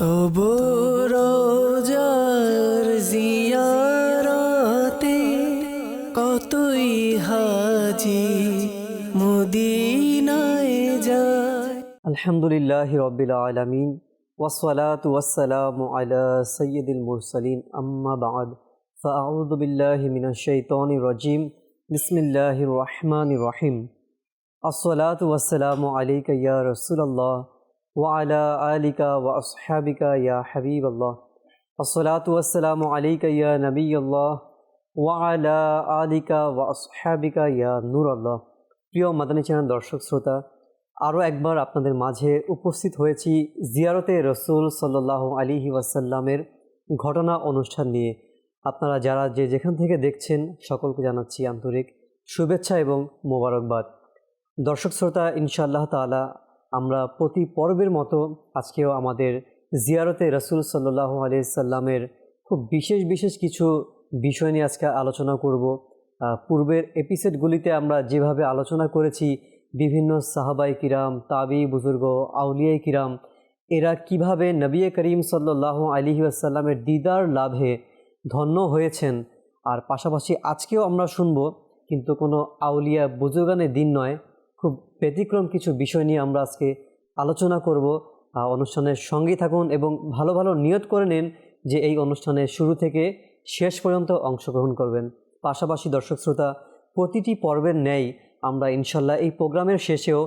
তবু রোজার জিয়ারাতে কতই হাজি মদিনায় যায়। আলহামদুলিল্লাহ রবিল আলমিন ওসলাত ওয়াসালাম আলা সৈয়দুল মুরসালিন, আম্মা বাদ। ফাউদ বিল্লাহ মিনাশৈতন রজিম বিসমিল্লাহ রহমান রহিম। আসসালাত ওয়াসালাম আলাইকা ইয়া রসুল্লাহ ওয়ালা আলিকা ওয়া আসহাবিকা ইয়া হাবিব আল্লাহ আসসালাত ওয়াসালাম আলাইকা ইয়া নবী আল্লাহ ওয়ালা আলিকা ওয়া আসহাবিকা ইয়া নূর আল্লাহ প্রিয় মাদানী চ্যানেল দর্শক শ্রোতা, আরও একবার আপনাদের মাঝে উপস্থিত হয়েছি জিয়ারতে রসুল সাল্লাহ আলিহি ওয়াসাল্লামের ঘটনা অনুষ্ঠান নিয়ে। আপনারা যারা যে যেখান থেকে দেখছেন, সকলকে জানাচ্ছি আন্তরিক শুভেচ্ছা এবং মোবারকবাদ। দর্শক শ্রোতা, ইনশাআল্লাহ তালা আমরা প্রতি পর্বের মতো আজকেও আমাদের জিয়ারতে রসুল সাল্লাহ আলি সাল্লামের খুব বিশেষ বিশেষ কিছু বিষয় নিয়ে আজকে আলোচনা করব। পূর্বের এপিসোডগুলিতে আমরা যেভাবে আলোচনা করেছি, বিভিন্ন সাহাবাই কিরাম, তাবি বুজুর্গ আউলিয়াই কিরাম, এরা কীভাবে নবী করিম সাল্লাহ আলিহি আসাল্লামের দিদার লাভে ধন্য হয়েছেন, আর পাশাপাশি আজকেও আমরা শুনব, কিন্তু কোনো আউলিয়া বুজুর্গানের দিন নয় খুব ব্যতিক্রম কিছু বিষয় নিয়ে আমরা আজকে আলোচনা করব। অনুষ্ঠানের সঙ্গেই থাকুন এবং ভালো ভালো নিয়ত করে নিন যে এই অনুষ্ঠানের শুরু থেকে শেষ পর্যন্ত অংশগ্রহণ করবেন। পাশাপাশি দর্শক শ্রোতা, প্রতিটি পর্বের ন্যায় আমরা ইনশাল্লাহ এই প্রোগ্রামের শেষেও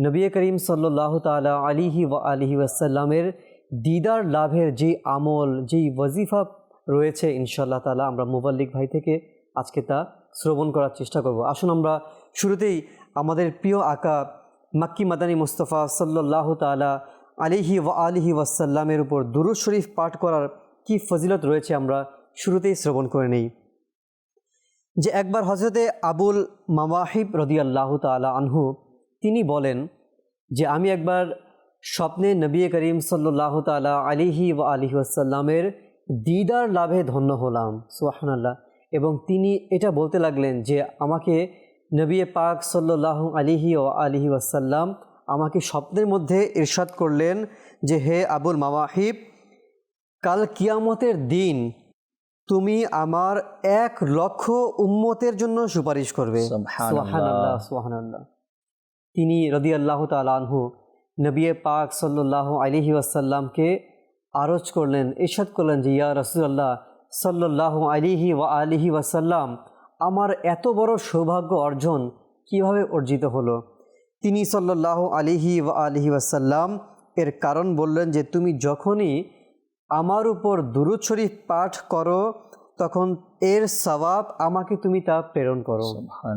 নবী করিম সাল্লাহ তালা আলিহি ওয়া আলিহি ওয়াসাল্লামের দিদার লাভের যে আমল যেই ওয়াজিফা রয়েছে ইনশাল্লাহ তালা আমরা মুবাল্লিক ভাই থেকে আজকে তা শ্রবণ করার চেষ্টা করব। আসুন আমরা শুরুতেই আমাদের প্রিয় আকা মাক্কি মাদানী মুস্তফা সাল্লাহ তালা আলিহি ওয়া আলিহি ওয়াসাল্লামের উপর দুরুদ শরীফ পাঠ করার কি ফজিলত রয়েছে আমরা শুরুতেই শ্রবণ করে নেই। যে একবার হজরতে আবুল মাওয়াহিব রদিয়াল্লাহ তালা আনহু, তিনি বলেন যে আমি একবার স্বপ্নে নবী করিম সাল্লাহ তালা আলিহি ও আলিহি আসাল্লামের দিদার লাভে ধন্য হলাম সুহানাল্লাহ এবং তিনি এটা বলতে লাগলেন যে আমাকে নবী পাক সাল্লাহ আলিহি ও আলিহি আসাল্লাম আমাকে স্বপ্নের মধ্যে ইরশাদ করলেন যে হে আবুল মাওয়াহিব কাল কিয়ামতের দিন তুমি আমার এক লক্ষ উম্মতের জন্য সুপারিশ করবে। তিনি রদি আল্লাহ তালহু নবী পাক সাল্লাহ আলিহি আসাল্লামকে আরজ করলেন ইরশাদ করলেন যে ইয়া রসুল্লাহ সাল্লাহ আলিহি ওয়া আলিহি ওয়াসাল্লাম আমার এত বড় সৌভাগ্য অর্জন কীভাবে অর্জিত হলো? তিনি সাল্লাহ আলিহি ওয়া আলিহি ওয়াসাল্লাম এর কারণ বললেন যে তুমি যখনই আমার উপর দুরুদ শরীফ পাঠ করো তখন এর সওয়াব আমাকে তুমি তা প্রেরণ করো।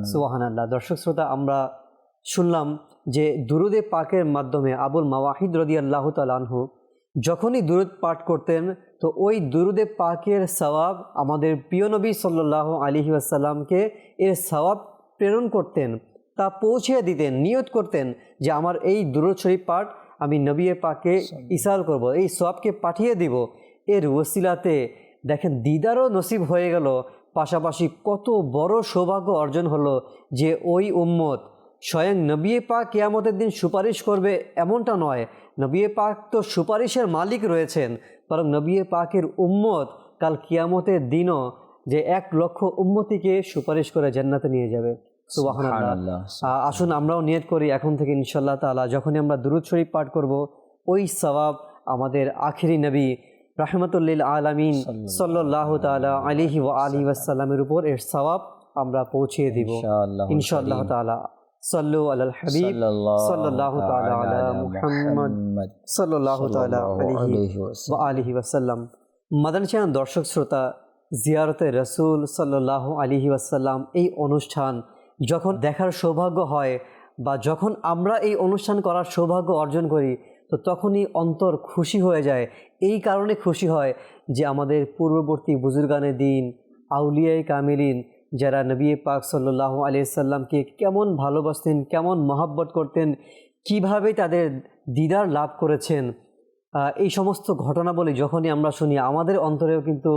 সুবাহান আল্লাহ দর্শক শ্রোতা আমরা শুনলাম যে দুরুদে পাকের মাধ্যমে আবুল মাওয়াহিদ রদি আল্লাহ তালানহু যখনই দুরুদ পাঠ করতেন তো ওই দুরুদে পাকের সওয়াব আমাদের প্রিয় নবী সাল্লাহ আলিহি আসাল্লামকে এর সওয়াব প্রেরণ করতেন তা পৌঁছে দিতেন নিয়ত করতেন যে আমার এই দুরুদ শরীফ পাঠ আমি নবী পাকে ইসাল করব এই সবকে পাঠিয়ে দিব। এর ওসিলাতে দেখেন দিদারও নসিব হয়ে গেল পাশাপাশি কত বড় সৌভাগ্য অর্জন হলো যে ওই উম্মত স্বয়ং নবী পাক কেয়ামতের দিন সুপারিশ করবে এমনটা নয়। নবী পাক তো সুপারিশের মালিক রয়েছেন বরং নবী পাকের উম্মত কাল কিয়ামতের দিনও যে এক লক্ষ উম্মতিকে সুপারিশ করে জান্নাতে নিয়ে যাবে। আসুন আমরাও নিয়ত করি এখন থেকে ইনশাল্লাহ তাআলা যখনই আমরা দুরুদ শরীফ পাঠ করব ওই সওয়াব আমাদের আখিরি নবী রাহমাতুল্লিল আলামিন সাল্লাহ তাআলা আলিহি ওয়া আলিহি ওয়াসাল্লামের উপর এর সওয়াব আমরা পৌঁছিয়ে দিব। ইনশাআল্লাহ ইনশাআল্লাহ তাআলা। সাল্লু আলাল হাবিব সাল্লাল্লাহু তাআলা আলা মুহাম্মদ সাল্লাল্লাহু তাআলা আলাইহি ওয়া আলিহি ওয়াসাল্লাম। মাদান চ্যানেল দর্শক শ্রোতা জিয়ারতে রসুল সাল্লাহ আলিহি ওয়াসাল্লাম এই অনুষ্ঠান যখন দেখার সৌভাগ্য হয় বা যখন আমরা এই অনুষ্ঠান করার সৌভাগ্য অর্জন করি তো তখনই অন্তর খুশি হয়ে যায়। এই কারণে খুশি হয় যে আমাদের পূর্ববর্তী বুজুর্গানের দিন আউলিয়াই কামিলিন যারা নবী পাক সাল্লাহ আলিয়া সাল্লামকে কেমন ভালোবাসতেন, কেমন মহাব্বত করতেন, কীভাবে তাদের দিদার লাভ করেছেন এই সমস্ত ঘটনাবলী যখনই আমরা শুনি, আমাদের অন্তরেও কিন্তু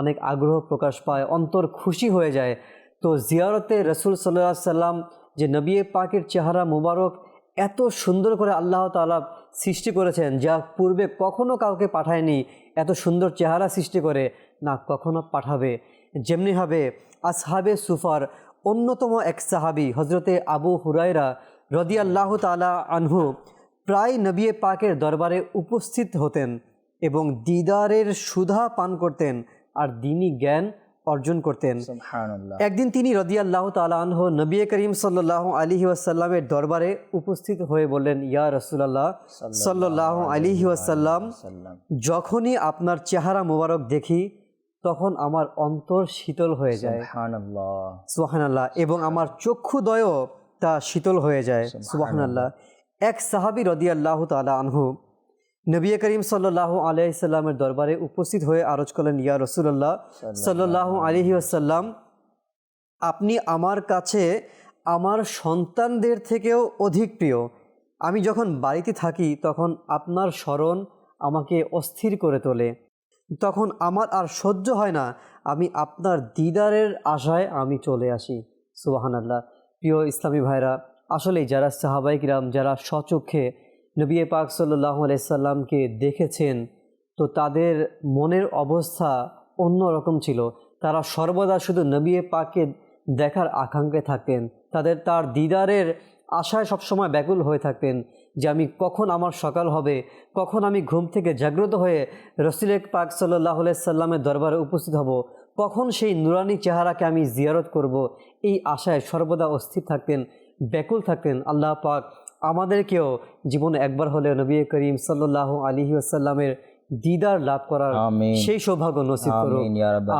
অনেক আগ্রহ প্রকাশ পায়, অন্তর খুশি হয়ে যায়। তো জিয়ারতে রসুল সাল্লাহ সাল্লাম যে নবী পাকের চেহারা মুবারক এত সুন্দর করে আল্লাহ তাআলা সৃষ্টি করেছেন, যা পূর্বে কখনো কাউকে পাঠায়নি, এত সুন্দর চেহারা সৃষ্টি করে, না কখনো পাঠাবে। যেমনিভাবে আসহাবে সুফার অন্যতম এক সাহাবি হজরতে আবু হুরাইরা রদিয়াল্লাহ তালা আনহু প্রায় নবিয়ে পাকের দরবারে উপস্থিত হতেন এবং দিদারের সুধা পান করতেন আর দিনী জ্ঞান অর্জন করতেন। একদিন তিনি রদিয়াল্লাহ তালা তালাহ নবী করিম সাল্লাহ আলী ওয়াসাল্লামের দরবারে উপস্থিত হয়ে বললেন ইয়া রসুলাল্লাহ সাল্লাহ আলী ওয়াসাল্লাম। যখনই আপনার চেহারা মোবারক দেখি তখন আমার অন্তর শীতল হয়ে যায়। সুবহানাল্লাহ। এবং আমার চক্ষুদয়ও তা শীতল হয়ে যায়। সুবাহানাল্লাহ। এক সাহাবি রদিয়াল্লাহ তালা আনহু নবী করিম সাল্লাহ আলাইসাল্লামের দরবারে উপস্থিত হয়ে আরজ করলেন ইয়া রসুল্লাহ সাল্লাহ আলহি আসাল্লাম আপনি আমার কাছে আমার সন্তানদের থেকেও অধিক প্রিয়। আমি যখন বাড়িতে থাকি তখন আপনার স্মরণ আমাকে অস্থির করে তোলে। তখন আমার আর সহ্য হয় না। আমি আপনার দিদারের আশায় আমি চলে আসি। সুবাহান আল্লাহ প্রিয় ইসলামী ভাইরা আসলেই যারা সাহাবাইকরাম যারা স্বচক্ষে নবী পাক সাল্লাহ আলাইসাল্লামকে দেখেছেন, তো তাদের মনের অবস্থা অন্য রকম ছিল। তারা সর্বদা শুধু নবী পাককে দেখার আকাঙ্ক্ষায় থাকতেন। তাদের, তার দিদারের আশায় সবসময় ব্যাকুল হয়ে থাকতেন। যে আমি কখন আমার সকাল হবে কখন আমি ঘুম থেকে জাগ্রত হয়ে রসুল পাক সাল্লাহ সাল্লামের দরবারে উপস্থিত হব কখন সেই নুরানি চেহারাকে আমি জিয়ারত করব এই আশায় সর্বদা অস্থির থাকতেন ব্যাকুল থাকতেন আল্লাহ পাক। আমাদেরকেও জীবনে একবার হলে নবী করিম সাল্লাহ আলী আসাল্লামের দিদার লাভ করার সেই সৌভাগ্য নসিব করুন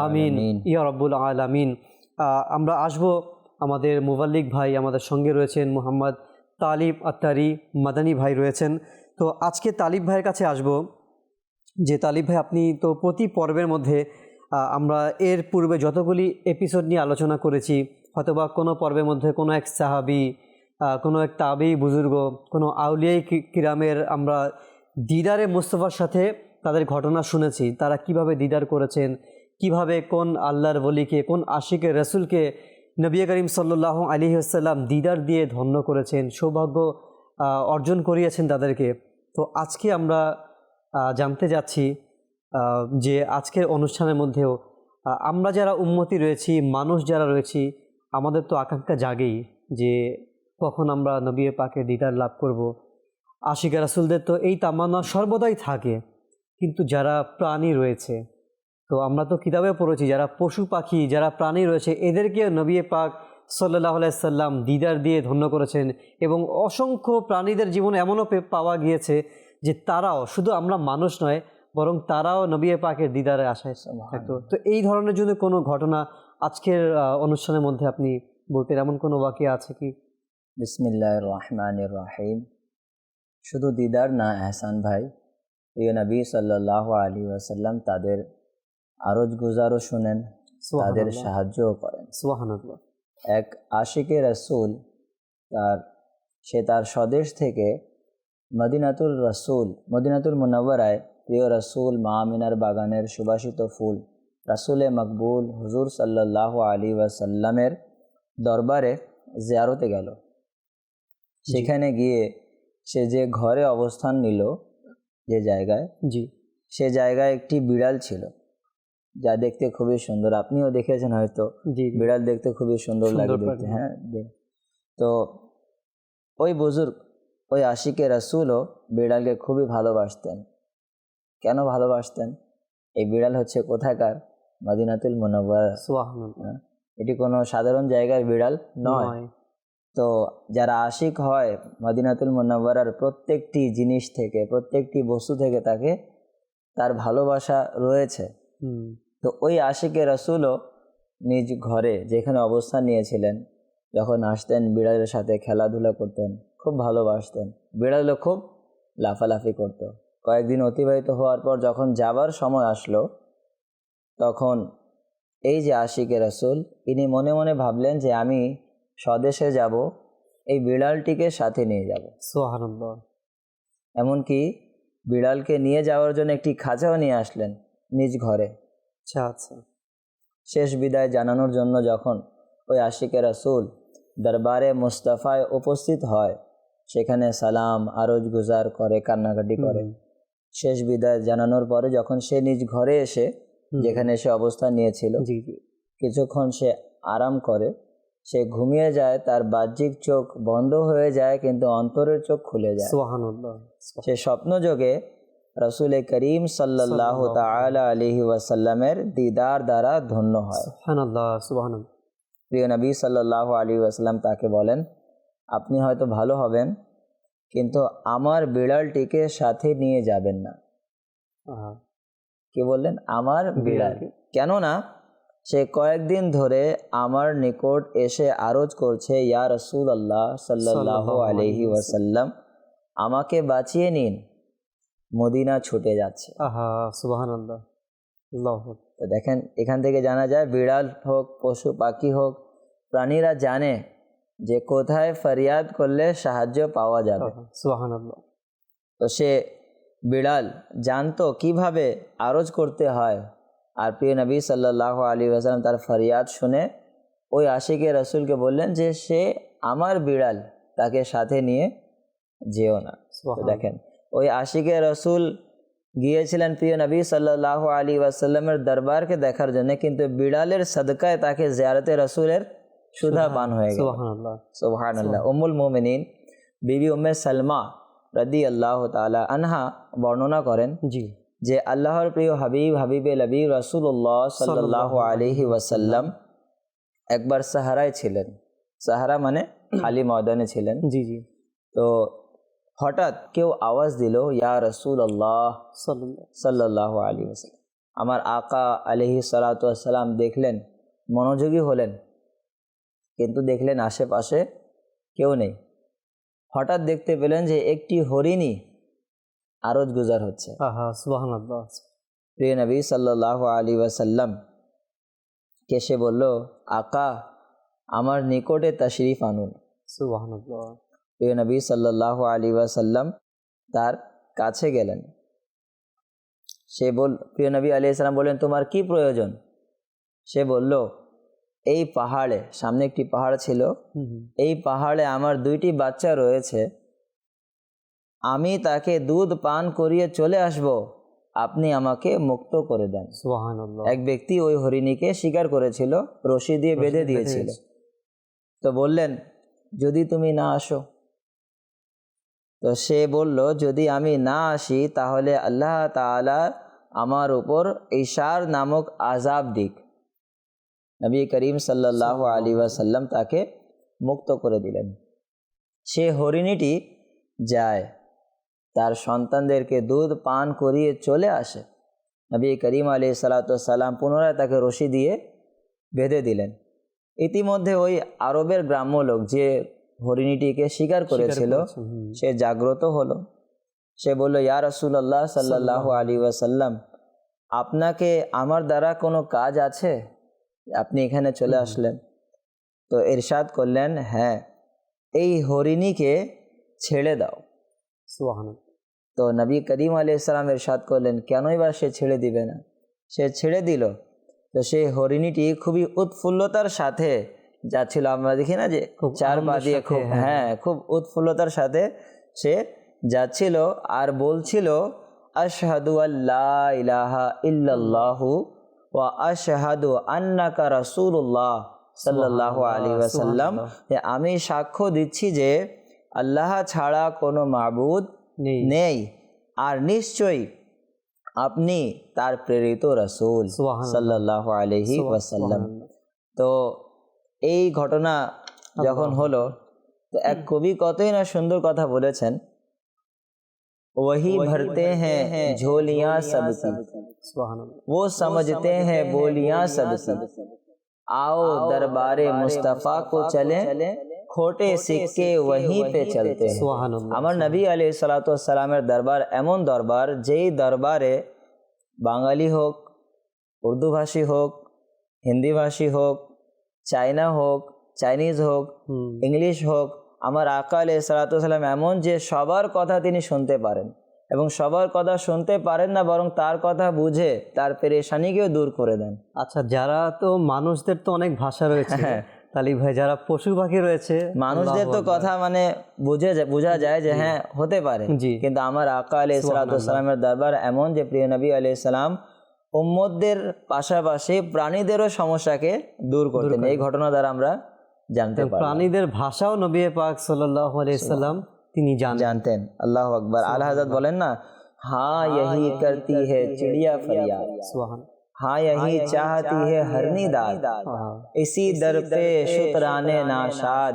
আমিন ইয়া আলামিন। রব্বুল আলামিন। আহ, আমরা আসব আমাদের মুবাল্লিক ভাই আমাদের সঙ্গে রয়েছেন মোহাম্মদ তালিব আত্তারি মাদানী ভাই রয়েছেন। তো আজকে তালিব ভাইয়ের কাছে আসব। যে তালিব ভাই, আপনি তো প্রতি পর্বের মধ্যে আমরা এর পূর্বে যতগুলি এপিসোড নিয়ে আলোচনা করেছি, হয়তোবা কোনো পর্বের মধ্যে কোনো এক সাহাবি কোনো এক তাবি বুজুর্গ, কোনো আউলিয়াই কিরামের আমরা দিদারে মুস্তফার সাথে তাদের ঘটনা শুনেছি, তারা কীভাবে দিদার করেছেন, কীভাবে কোন আল্লাহর বলিকে কোন আশিকের রসুলকে নবী করিম সাল্লাহ আলী আসাল্লাম দিদার দিয়ে ধন্য করেছেন, সৌভাগ্য অর্জন করিয়েছেন তাদেরকে। তো আজকে আমরা জানতে যাচ্ছি যে আজকের অনুষ্ঠানের মধ্যেও আমরা যারা উন্মতি রয়েছি, মানুষ যারা রয়েছি, আমাদের তো আকাঙ্ক্ষা জাগেই যে কখন আমরা নবী পাকে দিদার লাভ করব। আশিকা রাসুলদের তো এই তামান্না সর্বদাই থাকে, কিন্তু যারা প্রাণী রয়েছে তো আমরা তো কিতাবে পড়েছি যারা পশু পাখি যারা প্রাণী রয়েছে এদেরকে নবী পাক সাল্লাহ সাল্লাম দিদার দিয়ে ধন্য করেছেন এবং অসংখ্য প্রাণীদের জীবন এমনও পে- পাওয়া গিয়েছে যে তারাও শুধু আমরা মানুষ নয় বরং তারাও নবী পাকের দিদারে আশায় থাকতো। তো এই ধরনের যদি কোনো ঘটনা আজকের অনুষ্ঠানের মধ্যে আপনি বলতেন এমন কোনো বাকি আছে কি? বিসমিল্লাহির রহমানির রহিম। শুধু দিদার না এহসান ভাই প্রিয় নবী সাল্লাল্লাহু আলী ওয়াসাল্লাম তাদের আরজ গুজারও শুনেন তাদের সাহায্যও করেন। এক আশিকে রসুল তার সে তার স্বদেশ থেকে মদিনাতুল রসুল মদিনাতুল মুনব্বরায় প্রিয় রসুল মামিনার বাগানের সুবাসিত ফুল রাসুলে মকবুল হুজুর সাল্লাহ আলী ওয়াসাল্লামের দরবারে জিয়ারতে গেল। সেখানে গিয়ে সে যে ঘরে অবস্থান নিল যে জায়গায় জি। সে জায়গায় একটি বিড়াল ছিল। যা দেখতে খুবই সুন্দর। আপনিও দেখেছেন হয়তো। বিড়াল দেখতে খুবই সুন্দর লাগে দেখতে। হ্যাঁ তো ওই বুজুর্গ ওই আশিকে রাসুলও বিড়ালকে খুবই ভালোবাসতেন। কেন ভালোবাসতেন? এই বিড়াল হচ্ছে কোথাকার? মদিনাতুল মুনব্বর এটি কোনো সাধারণ জায়গার বিড়াল নয়। তো যারা আশিক হয় মদিনাতুল মুনব্বরার প্রত্যেকটি জিনিস থেকে প্রত্যেকটি বস্তু থেকে তাকে তার ভালোবাসা রয়েছে। তো ওই আশিকে রসুলও নিজ ঘরে যেখানে অবস্থান নিয়েছিলেন যখন আসতেন বিড়ালের সাথে খেলাধুলা করতেন খুব ভালোবাসতেন। বিড়ালও খুব লাফালাফি করত। কয়েকদিন অতিবাহিত হওয়ার পর যখন যাবার সময় আসলো তখন এই যে আশিকে রসুল ইনি মনে মনে ভাবলেন যে আমি স্বদেশে যাব এই বিড়ালটিকে সাথে নিয়ে যাব। সুবহানাল্লাহ। এমনকি বিড়ালকে নিয়ে যাওয়ার জন্য একটি খাঁচাও নিয়ে আসলেন নিজ ঘরে। আচ্ছা আচ্ছা শেষ বিদায় জানানোর জন্য যখন ওই আশিকে রাসুল দরবারে মুস্তাফায় উপস্থিত হয় সেখানে সালাম আরজ গুজার করে কান্নাকাটি করে। শেষ বিদায় জানানোর পরে যখন সে নিজ ঘরে এসে যেখানে সে অবস্থান নিয়েছিল কিছুক্ষণ সে আরাম করে সে ঘুমিয়ে যায় তার বাহ্যিক চোখ বন্ধ হয়ে যায় কিন্তু অন্তরের চোখ খুলে যায়। সে স্বপ্নযোগে রসুল করিম সাল্লাহ তালা আলহি ওয়াসাল্লামের দিদার দ্বারা ধন্য হয়। প্রিয় নবী সাল্লাহ আলী ওয়াসাল্লাম তাকে বলেন আপনি হয়তো ভালো হবেন কিন্তু আমার বিড়ালটিকে সাথে নিয়ে যাবেন না। কি বললেন? আমার বিড়াল। কেননা সে কয়েকদিন ধরে আমার নিকট এসে আরজ করছে ইয়া রসুল আল্লাহ সাল্লাহ সাল্লাল্লাহু আলহি ওয়াসাল্লাম আমাকে বাঁচিয়ে নিন। মদিনা ছুটে যাচ্ছে। আহা আল্লাহু। তো দেখেন এখান থেকে জানা যায় বিড়াল হোক পশু পাখি হোক প্রাণীরা জানে যে কোথায় ফরিয়াদ করলে সাহায্য পাওয়া যাবে। তো সে বিড়াল জানতো কীভাবে আরজ করতে হয়। আর প্রিয় নবী সাল্লাহ আলী আসালাম তার ফরিয়াদ শুনে ওই আশিকে রসুলকে বললেন যে সে আমার বিড়াল তাকে সাথে নিয়ে যেও না। দেখেন ওই আশিকে রসুল গিয়েছিলেন প্রিয় নবী সাল্লাহ আলী ওয়াসাল্লামের দরবারকে দেখার জন্য কিন্তু বিড়ালের সদকায় তাকে জিয়ারতে রসুলের সুধা পান হয়ে গেল। সুবহান আল্লাহ উম্মুল মোমিনিন বিবি উম্মে সালমা রদি আল্লাহ তালা আনহা বর্ণনা করেন জি। যে আল্লাহর প্রিয় হাবিব হাবিবে লবি রসুল্লাহ সাল্লাহ আলহি ওয়াসাল্লাম একবার সাহারায় ছিলেন। সাহারা মানে খালি ময়দানে ছিলেন। জি জি। তো হঠাৎ কেউ আওয়াজ দিল ইয়া রসুল আল্লাহ সাল্লাল্লাহ সাল্লাহ আলী ওসাল্লাম আমার আকা আলহি সালাতাম দেখলেন মনোযোগী হলেন কিন্তু দেখলেন আশেপাশে কেউ নেই। হঠাৎ দেখতে পেলেন যে একটি হরিণী আরজ গুজার হচ্ছে। প্রিয় নবী সাল্লাহ আলী ওয়াসাল্লাম কে সে বলল আকা আমার নিকটে তশরিফ আনুন। প্রিয় নবী সাল্লাহ আলী ওয়াসাল্লাম তার কাছে গেলেন। সে বল প্রিয় নবী আলী সাল্লাম বললেন তোমার কি প্রয়োজন? সে বলল এই পাহাড়ে সামনে একটি পাহাড় ছিল। এই পাহাড়ে আমার দুইটি বাচ্চা রয়েছে। আমি তাকে দুধ পান করিয়ে চলে আসব। আপনি আমাকে মুক্ত করে দেন। এক ব্যক্তি ওই হরিণীকে শিকার করেছিল রশি দিয়ে বেঁধে দিয়েছিল। তো বললেন যদি তুমি না আসো তো সে বলল যদি আমি না আসি তাহলে আল্লাহ তাআলা আমার উপর ঈশার নামক আজাব দিক। নবী করিম সাল্লাহ আলী ওয়াসাল্লাম তাকে মুক্ত করে দিলেন। সে হরিণীটি যায় তার সন্তানদেরকে দুধ পান করিয়ে চলে আসে। নবী করিম আলী সালাতাম পুনরায় তাকে রশি দিয়ে বেঁধে দিলেন। ইতিমধ্যে ওই আরবের গ্রাম্য লোক যে হরিণীটিকে স্বীকার করেছিল। সে জাগ্রত হলো। সে বলল ইয়া রসুল্লাহ সাল্লাহ আলী ওয়াসাল্লাম আপনাকে আমার দ্বারা কোনো কাজ আছে? আপনি এখানে চলে আসলেন। তো ইরশাদ করলেন হ্যাঁ এই হরিণীকে ছেড়ে দাও। তো নবী করিম আলাইসালাম ইরশাদ করলেন কেনই বা সে ছেড়ে দিবে না? সে ছেড়ে দিল। তো সেই হরিণীটি খুবই উৎফুল্লতার সাথে যাচ্ছিল আমরা দেখি না যে চার পা দিয়ে খুব হ্যাঁ। হ্যাঁ খুব উৎফুল্লতার সাথে সে যাচ্ছিল আর বলছিল আশহাদু আল্লাহ ইলাহা ইল্লাল্লাহু ওয়া আশহাদু আন্নাকা রাসূলুল্লাহ সাল্লাল্লাহু আলাইহি ওয়াসাল্লাম। আমি সাক্ষ্য দিচ্ছি যে আল্লাহ ছাড়া কোনো মাবুদ নেই। আর নিশ্চয়ই আপনি তার প্রেরিত রসুল সুবহানাল্লাহ। সাল্লাহ আলহি ওয়াসাল্লাম। তো এই ঘটনা যখন হলো তো এক কবি কতই না সুন্দর কথা বলেছেন वही भरते हैं झोलियां सबकी সুবহানাল্লাহ वो समझते हैं बोलियां सबकी आओ दरबारे मुस्तफा को चले खोटे सिक्के वहीं पे चलते हैं সুবহানাল্লাহ আমার নবী আলি সালাতামের দরবার এমন দরবার যেই দরবারে বাঙালি হোক উর্দুভাষী হোক হিন্দিভাষী হোক চায়না হোক চাইনিজ হোক ইংলিশ হোক আমার আকা আলি সালাতাম এমন যে সবার কথা তিনি শুনতে পারেন। এবং সবার কথা শুনতে পারেন না বরং তার কথা বুঝে তার পেরেশানিকেও দূর করে দেন। আচ্ছা যারা তো মানুষদের তো অনেক ভাষা রয়েছে হ্যাঁ। তালি ভাই যারা পশু পাখি রয়েছে মানুষদের তো কথা মানে বুঝে বোঝা যায় যে হ্যাঁ হতে পারে। জি। কিন্তু আমার আকা আলি সালামের দরবার এমন যে প্রিয় নবী আলি সালাম উম্মতদের পাশাপাশি প্রাণীদেরও সমস্যাকে দূর করতেন এই ঘটনা দ্বারা আমরা জানতে পারি প্রাণীদের ভাষাও নবী পাক সাল্লাহ আলাইসাল্লাম তিনি জানেন जानते अल्लाह अकबर आला हजरत बोले ना हाँ यही करती है चिड़िया फरियाद সুবহান हाँ यही चाहती है हरनी दाद इसी दर पे शुतराने नाशाद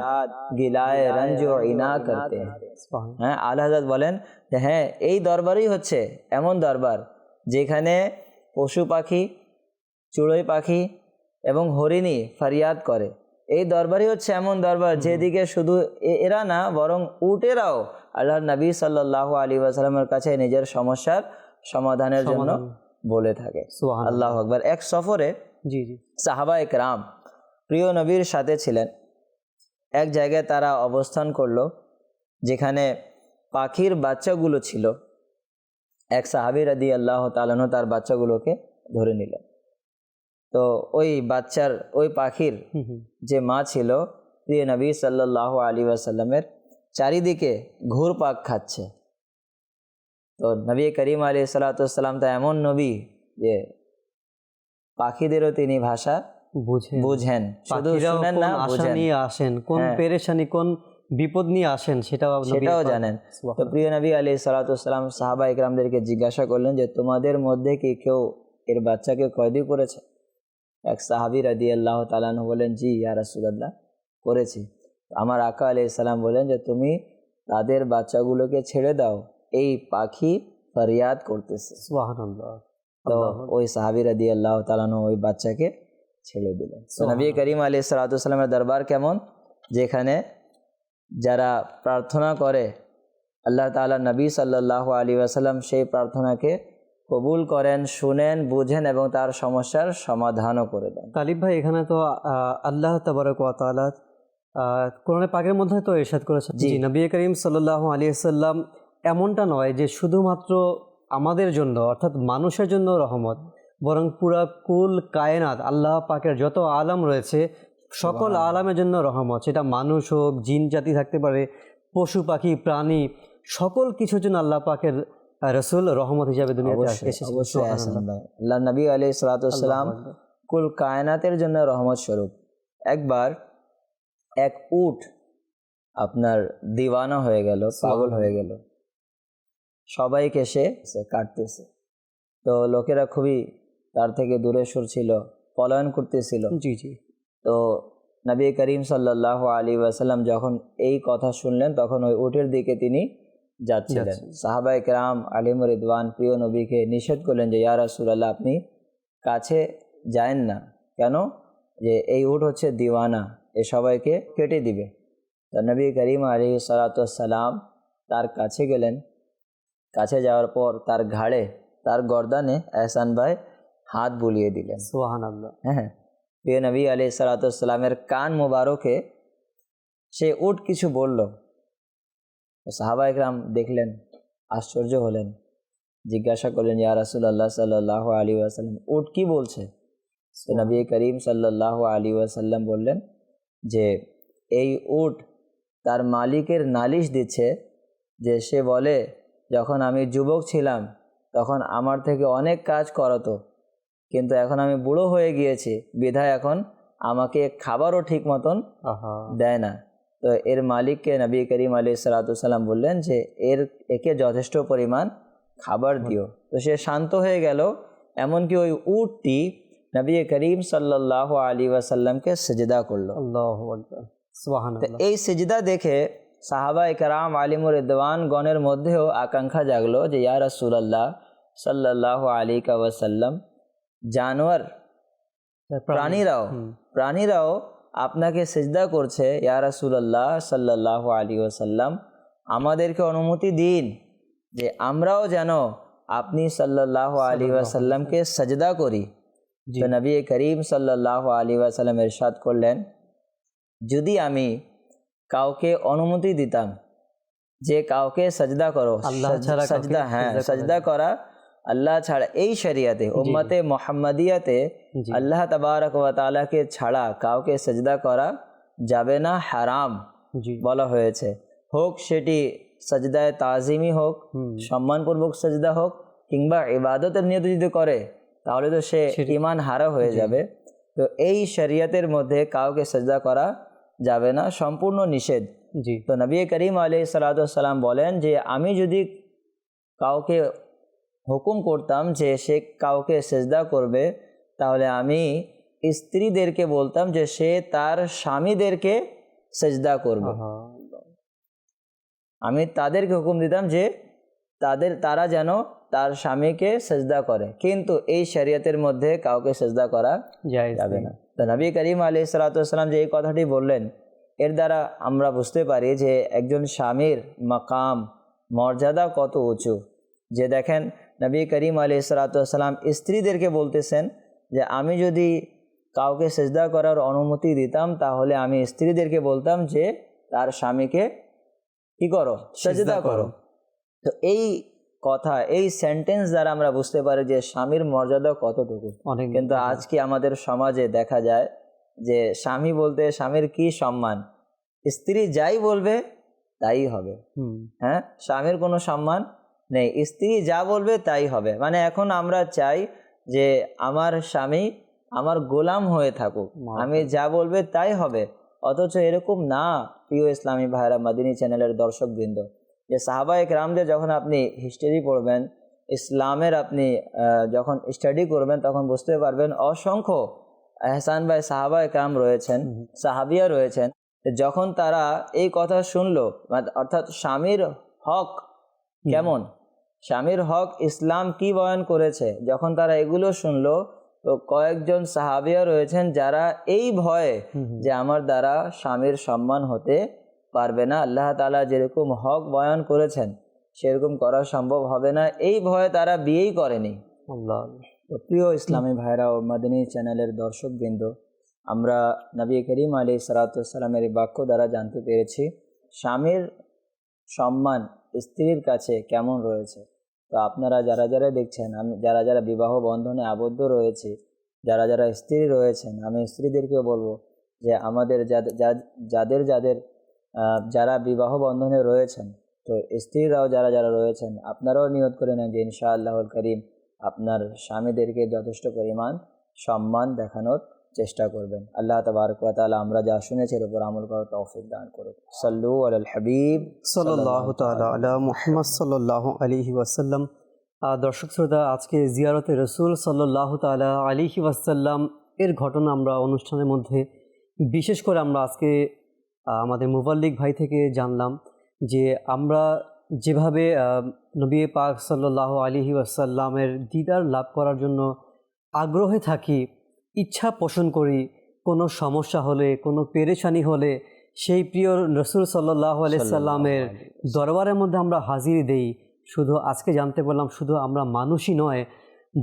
गिलाए रंज ও ইনা করতে हैं সুবহান হ্যাঁ আলা হাজাত বলেন যে হ্যাঁ এই দরবারই হচ্ছে এমন দরবার যেখানে পশু পাখি চড়ুই পাখি এবং হরিণী ফরিয়াদ করে। এই দরবারই হচ্ছে এমন দরবার যেদিকে শুধু এরা না বরং উটেরাও আল্লাহ নবী সাল্লাহ আলী ওয়াসালামের কাছে নিজের সমস্যার সমাধানের জন্য বলে থাকে। আল্লাহ আকবর। এক সফরে জি জি। সাহাবা একরাম প্রিয় নবীর সাথে ছিলেন। এক জায়গায় তারা অবস্থান করল যেখানে পাখির বাচ্চাগুলো ছিল। এক সাহাবি রাদি আল্লাহ তালানো তার বাচ্চাগুলোকে ধরে নিলেন। তো ওই বাচ্চার ওই পাখির যে মা ছিল প্রিয় নবী সাল্লাহ আলী ওয়াসাল্লামের চারিদিকে ঘুরপাক খাচ্ছে। তো নবী করিম আলী সাল্লাতাম তো এমন নবী যে পাখিদেরও তিনি ভাষা বুঝে বুঝেন। শুধু শুনেন না আসেন কোন হ্যাঁ। পেরেশানি কোন বিপদ নিয়ে আসেন সেটাও সেটাও জানেন। তো প্রিয় নবী আলী সালাতাম সাহাবা ইকরামদেরকে জিজ্ঞাসা করলেন যে তোমাদের মধ্যে কি কেউ এর বাচ্চাকে কয়দি করেছে? এক সাহাবি রাদি আল্লাহ তালান বলেন জি ইয়া রাসুলাল্লাহ করেছি। আমার আকা আলি সালাম বলেন যে তুমি তাদের বাচ্চাগুলোকে ছেড়ে দাও এই পাখি ফরিয়াদ করতেছে। তো ওই সাহাবি রাদি আল্লাহ তালানো ওই বাচ্চাকে ছেড়ে দিলেন। নবী করিম আলী সালাতামের দরবার কেমন? যেখানে যারা প্রার্থনা করে আল্লাহ তাআলা নবী সাল্লাল্লাহু আলী ওয়াসাল্লাম সেই প্রার্থনাকে কবুল করেন শুনেন বুঝেন এবং তার সমস্যার সমাধানও করে দেন। তালিব ভাই এখানে তো আল্লাহ তাবারক ওয়া কোরআনে পাকের মধ্যে তো এরশাদ করেছেন। জি। নবী করিম সাল্লাল্লাহু আলাইহি সাল্লাম এমনটা নয় যে শুধুমাত্র আমাদের জন্য অর্থাৎ মানুষের জন্য রহমত বরং পুরা কুল কায়নাত আল্লাহ পাকের যত আলাম রয়েছে সকল আলামের জন্য রহমত। সেটা মানুষ হোক জিন জাতি থাকতে পারে পশু পাখি প্রাণী সকল কিছুর জন্য আল্লাহ পাকের রসুল রহমত হিসাবে দুনিয়াতে অবশ্যই আল্লাহ নবী আলী সালাতাম কুল কায়নাতের জন্য রহমত স্বরূপ। একবার এক উট আপনার দিওয়ানা হয়ে গেল পাগল হয়ে গেল। সবাইকে সে কাটতেছে। তো লোকেরা খুবই তার থেকে দূরে সরছিল পলায়ন করতেছিল। জি জি। তো নবী করিম সাল্লাহ আলী ওয়াসাল্লাম যখন এই কথা শুনলেন তখন ওই উটের দিকে তিনি যাচ্ছিলেন। সাহাবাই কেরাম আলিম রিদওয়ান প্রিয় নবীকে নিষেধ করলেন যে ইয়া রাসূলুল্লাহ আপনি কাছে যায়েন না। কেন? যে এই উট হচ্ছে দিওয়ানা এ সবাইকে কেটে দিবে। তো নবী করিম আলী সালাতাম তার কাছে গেলেন। কাছে যাওয়ার পর তার ঘাড়ে তার গর্দানে এহসান ভাই হাত বুলিয়ে দিলেন। সুবহানাল্লাহ। হ্যাঁ। প্রিয় নবী আলি সালাতামের কান মোবারকে সে উট কিছু বলল। সাহাবা ইকরাম দেখলেন, আশ্চর্য হলেন, জিজ্ঞাসা করলেন, ইয়া রাসুল্লাহ সাল্লাহ আলী ওয়াসাল্লাম, উট কি বলছে? নবী করিম সাল্লাহ আলী ওয়াসাল্লাম বললেন যে, এই উট তার মালিকের নালিশ দিচ্ছে যে সে বলে, যখন আমি যুবক ছিলাম, তখন আমার থেকে অনেক কাজ করাতো। কিন্তু এখন আমি বুড়ো হয়ে গিয়েছি বিধায় এখন আমাকে খাবারও ঠিক মতন দেয় না। তো এর মালিককে নবী করিম আলী সালাতাম বললেন যে এর একে যথেষ্ট পরিমাণ খাবার দিও। তো সে শান্ত হয়ে গেল এমনকি ওই উটটি নবী করিম সাল্লাহ আলী ওয়াসাল্লামকে সেজদা করল। এই সেজদা দেখে সাহাবা একরাম আলিমুর রিদওয়ান গণের মধ্যেও আকাঙ্ক্ষা জাগলো যে ইয়া রাসূলুল্লাহ সাল্লাহ আলী ওয়াসাল্লাম জানোয়ার প্রাণীরাও প্রাণীরাও আপনাকে সেজদা করছে ইয়া রাসূলুল্লাহ সাল্লাহ আলী ওসাল্লাম আমাদেরকে অনুমতি দিন যে আমরাও যেন আপনি সাল্লাহ আলী ওয়াসাল্লামকে সজদা করি। তো নবী করিম সাল্লাহ আলী ওয়াসাল্লাম এরশাদ করলেন যদি আমি কাউকে অনুমতি দিতাম যে কাউকে সজদা করো সজদা হ্যাঁ সজদা করা আল্লাহ ছাড়া এই শরিয়াতে উম্মতে মোহাম্মদিয়াতে আল্লাহ তবারক ওয়া তাআলাকে ছাড়া কাউকে সেজদা করা যাবে না হারাম জি। বলা হয়েছে। হোক সেটি সাজদায় তাজিমি হোক সম্মানপূর্বক সাজদা হোক কিংবা ইবাদতের নিয়ত যদি করে তাহলে তো সে ইমান হারা হয়ে যাবে। তো এই শরিয়তের মধ্যে কাউকে সাজদা করা যাবে না সম্পূর্ণ নিষেধ। জি। তো নবী করিম আলি সালাতাম বলেন যে আমি যদি কাউকে হুকুম করতাম যে সে কাউকে সেজদা করবে তাহলে আমি স্ত্রীদেরকে বলতাম যে সে তার স্বামীদেরকে সেজদা করবে। আমি তাদেরকে হুকুম দিতাম যে তাদের তারা যেন তার স্বামীকে সেজদা করে। কিন্তু এই শরিয়তের মধ্যে কাউকে সেজদা করা যাবে না। তো নবী করিম আলি সালাতাম যে এই কথাটি বললেন এর দ্বারা আমরা বুঝতে পারি যে একজন স্বামীর মাকাম মর্যাদা কত উঁচু। যে দেখেন নবী করিম আলি সালাতাম স্ত্রীদেরকে বলতেছেন যে আমি যদি কাউকে সেজদা করার অনুমতি দিতাম তাহলে আমি স্ত্রীদেরকে বলতাম যে তার স্বামীকে কি করো? সেজদা করো। তো এই কথা এই সেন্টেন্স দ্বারা আমরা বুঝতে পারি যে স্বামীর মর্যাদা কতটুকু। অনেক কিন্তু আজকে আমাদের সমাজে দেখা যায় যে স্বামী বলতে স্বামীর কি সম্মান? স্ত্রী যাই বলবে তাই হবে। হ্যাঁ? স্বামীর কোনো সম্মান নেই। স্ত্রী যা বলবে তাই হবে। মানে এখন আমরা চাই যে আমার স্বামী আমার গোলাম হয়ে থাকুক। আমি যা বলবে তাই হবে। অথচ এরকম না প্রিয় ইসলামী ভাইরা মাদিনী চ্যানেলের দর্শকবৃন্দ যে সাহাবা একরামদের যখন আপনি হিস্ট্রি পড়বেন ইসলামের আপনি যখন স্টাডি করবেন তখন বুঝতে পারবেন অসংখ্য এহসান ভাই সাহাবা একরাম রয়েছেন সাহাবিয়া রয়েছেন যখন তারা এই কথা শুনলো অর্থাৎ স্বামীর হক কেমন? স্বামীর হক ইসলাম কি বয়ান করেছে? যখন তারা এগুলো শুনলো তো কয়েকজন সাহাবিয়া রয়েছেন যারা এই ভয়ে। যে আমার দ্বারা স্বামীর সম্মান হতে পারবে না। আল্লাহ তালা যেরকম হক বয়ান করেছেন সেরকম করা সম্ভব হবে না। এই ভয়ে তারা বিয়েই করেনি। প্রিয় ইসলামী ভাইরা ও মাদিনী চ্যানেলের দর্শকবৃন্দ আমরা নবী করিম আলী সালাতামের বাক্য দ্বারা জানতে পেরেছি স্বামীর সম্মান স্ত্রীর কাছে কেমন রয়েছে? তো আপনারা যারা যারা দেখছেন, আমি যারা যারা বিবাহ বন্ধনে আবদ্ধ রয়েছে, যারা যারা স্ত্রী রয়েছেন, আমি স্ত্রীদেরকে বলব যে আমাদের যাদের যাদের যারা বিবাহ বন্ধনে রয়েছেন, তো স্ত্রীরাও যারা যারা রয়েছেন, আপনারাও নিয়ত করে নেন যে ইনশাআল্লাহুল করিম আপনার স্বামীদেরকে যথেষ্ট পরিমাণ সম্মান দেখানোর চেষ্টা করবেন। আল্লাহ তাবারকালা আমরা যা শুনেছি এর উপর আমল করার তৌফিক দান করুক। সাল্লু আল হাবিব। সাল্লাহ তালা মুহাম্মদ সাল্লাহ আলিহি ওয়াসাল্লাম। দর্শক শ্রোতা, আজকে জিয়ারতে রসুল সাল্লাহ তালা আলিহি ওয়াসাল্লাম এর ঘটনা আমরা অনুষ্ঠানের মধ্যে বিশেষ করে আমরা আজকে আমাদের মুবাল্লিক ভাই থেকে জানলাম যে আমরা যেভাবে নবী পাক সাল্লাহ আলিহি ওয়াসাল্লামের দিদার লাভ করার জন্য আগ্রহে থাকি ইচ্ছা পোষণ করি কোনো সমস্যা হলে কোনো পেরেশানি হলে সেই প্রিয় রসুল সাল্লাহ আলাইসাল্লামের দরবারের মধ্যে আমরা হাজির দেই। শুধু আজকে জানতে পারলাম শুধু আমরা মানুষই নয়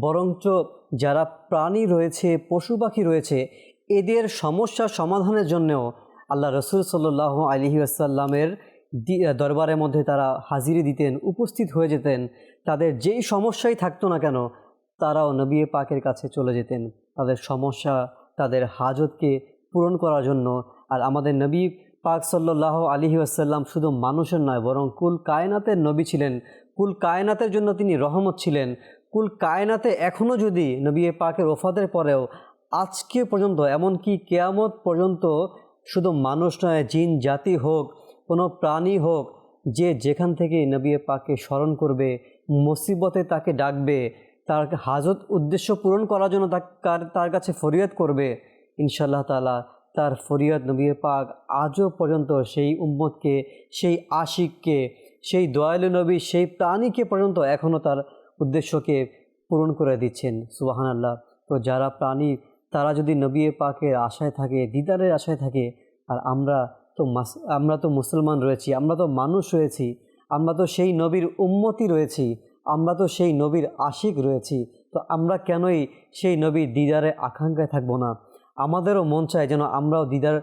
বরঞ্চ যারা প্রাণী রয়েছে পশু পাখি রয়েছে এদের সমস্যা সমাধানের জন্যও আল্লাহ রসুল সাল্লাহ আলহি আসাল্লামের দরবারের মধ্যে তারা হাজিরি দিতেন উপস্থিত হয়ে যেতেন। তাদের যেই সমস্যাই থাকতো না কেন তারাও নবী পাকের কাছে চলে যেতেন। তাদের সমস্যা, তাদের হাজতকে পূরণ করার জন্য। আর আমাদের নবী পাক সাল্লাহ আলিহি আসাল্লাম শুধু মানুষের নয়, বরং কুল কায়নাতের নবী ছিলেন। কুল কায়নাতের জন্য তিনি রহমত ছিলেন। কুল কায়নাতে এখনও যদি নবী পাকের ওফাতের পরেও আজকে পর্যন্ত, এমনকি কেয়ামত পর্যন্ত শুধু মানুষ নয়, জিন, জাতি হোক, কোনো প্রাণী হোক, যে যেখান থেকে নবী পাকে স্মরণ করবে, মুসিবতে তাকে ডাকবে তার হাজত উদ্দেশ্য পূরণ করার জন্য তার তার কাছে ফরিয়াদ করবে। ইনশাল্লাহ তালা তার ফরিয়াদ নবী পাক আজও পর্যন্ত সেই উম্মতকে, সেই আশিককে, সেই দয়ালু নবী, সেই প্রাণীকে পর্যন্ত এখনও তার উদ্দেশ্যকে পূরণ করে দিচ্ছেন। সুবাহান আল্লাহ তো যারা প্রাণী, তারা যদি নবী পাকের আশায় থাকে, দিদারের আশায় থাকে, আর আমরা তো আমরা তো মুসলমান রয়েছি, আমরা তো মানুষ রয়েছি, আমরা তো সেই নবীর উন্মতি রয়েছি আমরা তো সেই নবীর আশিক রয়েছি, তো আমরা কেনই সেই নবীর দিদারে আকাঙ্ক্ষায় থাকব না? আমাদেরও মন চায় যেন আমরাও দিদার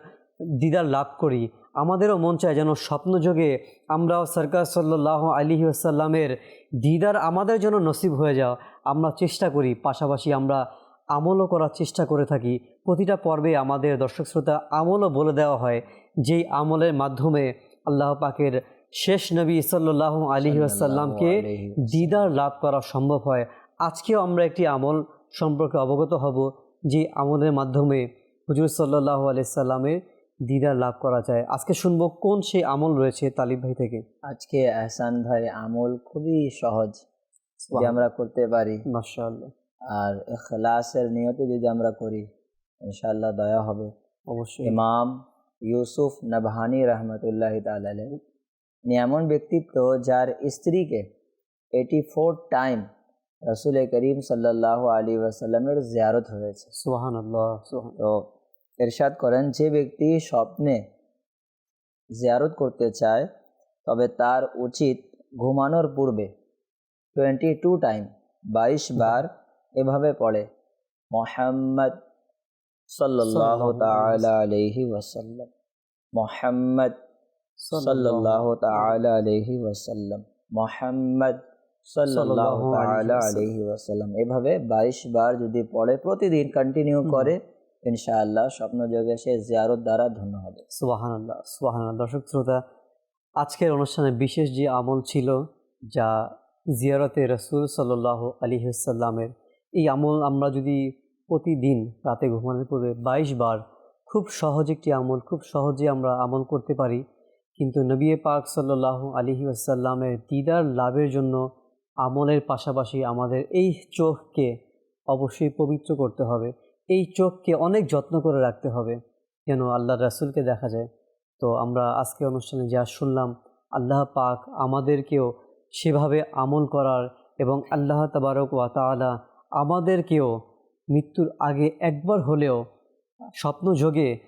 দিদার লাভ করি। আমাদেরও মন চায় যেন স্বপ্নযোগে আমরাও সরকার সাল্লাহ আলী আসাল্লামের দিদার আমাদের জন্য নসিব হয়ে যাও। আমরা চেষ্টা করি, পাশাপাশি আমরা আমলও করার চেষ্টা করে থাকি। প্রতিটা পর্বে আমাদের দর্শক শ্রোতা আমলও বলে দেওয়া হয়, যেই আমলের মাধ্যমে আল্লাহ পাকের শেষ নবী সাল্লাহ আলী আসাল্লামকে। দিদার লাভ করা সম্ভব হয়। আজকেও আমরা একটি আমল সম্পর্কে অবগত হব যে আমলের মাধ্যমে হুজুর সাল্লাহ আলাইসাল্লামের দিদার লাভ করা যায়। আজকে শুনব কোন সেই আমল রয়েছে তালিব ভাই থেকে। আজকে আহসান ভাই আমল খুবই সহজ যদি আমরা করতে পারি। মাশাআল্লাহ। আর এখলাসের নিয়তে যদি আমরা করি ইনশাআল্লাহ দয়া হবে। অবশ্যই। ইমাম ইউসুফ নবহানি রহমতুল্লাহ ইনি এমন ব্যক্তিত্ব যার স্ত্রীকে এটি ফোর টাইম রসুল করিম সাল্লাহ আলী ওয়াসাল্লামের জিয়ারত হয়েছে। সুহান তো এরশাদ করেন যে ব্যক্তি স্বপ্নে জিয়ারত করতে চায় তবে তার উচিত ঘুমানোর পূর্বে টোয়েন্টি টু টাইম বাইশ বার এভাবে পড়ে মোহাম্মদ সাল্লাহ তালা আলহি ওয়াসাল্লাম। মোহাম্মদ ওয়াসাল্লাম। মোহাম্মদ ওয়াসাল্লাম। এভাবে বাইশ বার যদি পড়ে প্রতিদিন কন্টিনিউ করে ইনশাআল্লাহ স্বপ্ন যোগে সে জিয়ারত দ্বারা ধন্য হবে। দর্শক শ্রোতা আজকের অনুষ্ঠানে বিশেষ যে আমল ছিল যা জিয়ারতে রসুল সাল্লাহ আলী সাল্লামের এই আমল আমরা যদি প্রতিদিন রাতে ঘুমানোর পূর্বে বাইশ বার খুব সহজ একটি আমল খুব সহজে আমরা আমল করতে পারি। কিন্তু নবী পাক সাল্লাহ আলিহি আসাল্লামের দিদার লাভের জন্য আমলের পাশাপাশি আমাদের এই চোখকে অবশ্যই পবিত্র করতে হবে। এই চোখকে অনেক যত্ন করে রাখতে হবে যেন আল্লাহ রাসুলকে দেখা যায়। তো আমরা আজকে অনুষ্ঠানে যা শুনলাম, আল্লাহ পাক আমাদেরকেও সেভাবে আমল করার এবং আল্লাহ তাবারক ওয়া তাআলা আমাদেরকেও মৃত্যুর আগে একবার হলেও স্বপ্ন যোগে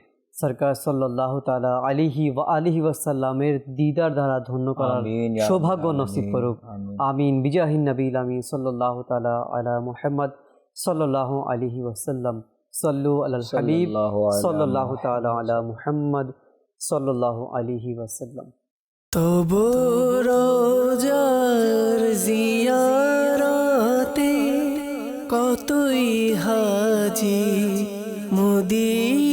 সরকার সাল্লাহ তালা আলিহি ওয়া আলিহি ওয়াসাল্লামের দিদার দ্বারা ধন্য করার সৌভাগ্য নসিব করুক। আমিন। বিজাহিন নবীল আমিন সাল্লাহ তালা আলা মুহাম্মদ সাল্লাহ আলিহি ওয়াসাল্লাম। সাল্লু আলাল হাবিব সাল্লাল্লাহু আলা সাল্লাহ তালা আলা মুহাম্মদ সাল্লাহ আলিহি ওয়াসাল্লাম। তবু রোজার জিয়ারাতে কতই হাজি যায়